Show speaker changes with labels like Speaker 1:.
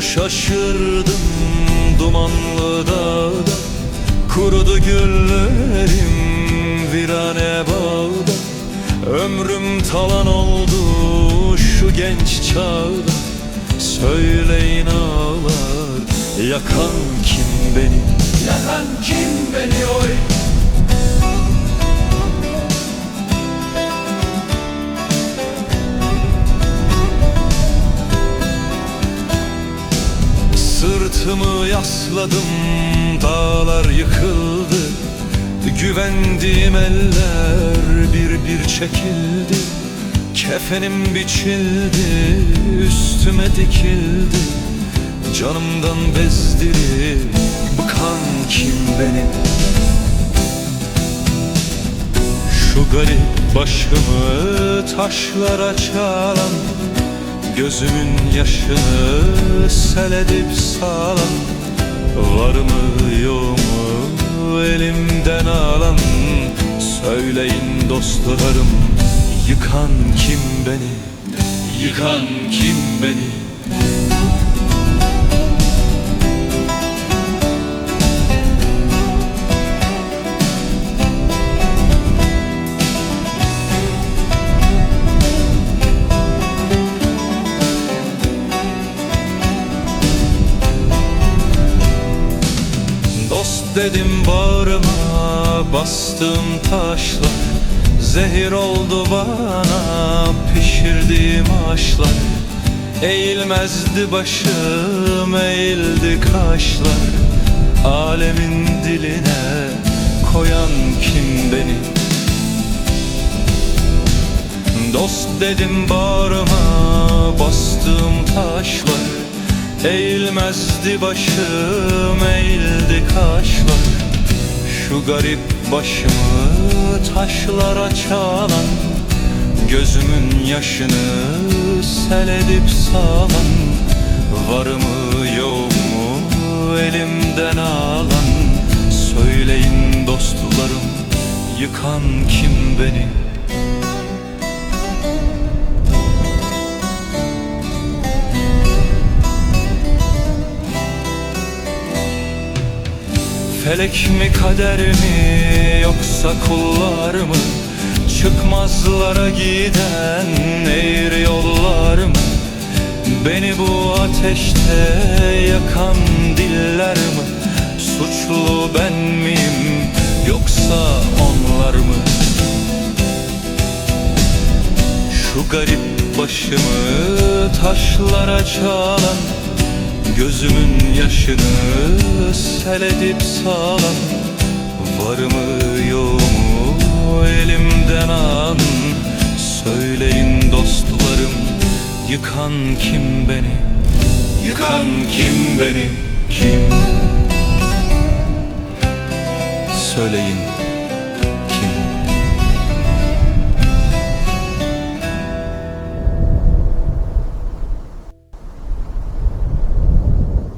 Speaker 1: şaşırdım dumanlı dağda. Kurudu güllerim virane bağda. Ömrüm talan oldu şu genç çağda. Söyleyin ağlar yakan kim beni?
Speaker 2: Yakan kim beni oy
Speaker 1: Sırtımı yasladım dağlar yıkıldı. Güvendiğim eller bir bir çekildi. Kefenim biçildi üstüme dikildi. Canımdan bezdirip bıkan kim beni Şu garip başımı taşlara çalan Gözümün yaşını sel edip sağlan Var mı yok mu elimden alan Söyleyin dostlarım yıkan kim beni? Yıkan kim beni Dost dedim bağrıma bastığım taşlar Zehir oldu bana pişirdiğim aşlar Eğilmezdi başım eğildi kaşlar Alemin diline koyan kim beni? Dost dedim bağrıma Eğilmezdi başım eğildi kaşlar. Şu garip başımı taşlara çalan Gözümün yaşını sel edip sağlan Var mı yok mu elimden alan. Söyleyin dostlarım yıkan kim beni Felek mi kader mi yoksa kullar mı? Çıkmazlara giden eğri yollar mı? Beni bu ateşte yakan diller mi? Suçlu ben miyim yoksa onlar mı? Şu garip başımı taşlara çalan Gözümün yaşını sel edip sağlan Var mı yok mu elimden an Söyleyin dostlarım yıkan kim beni? Yıkan kim beni? Kim? Söyleyin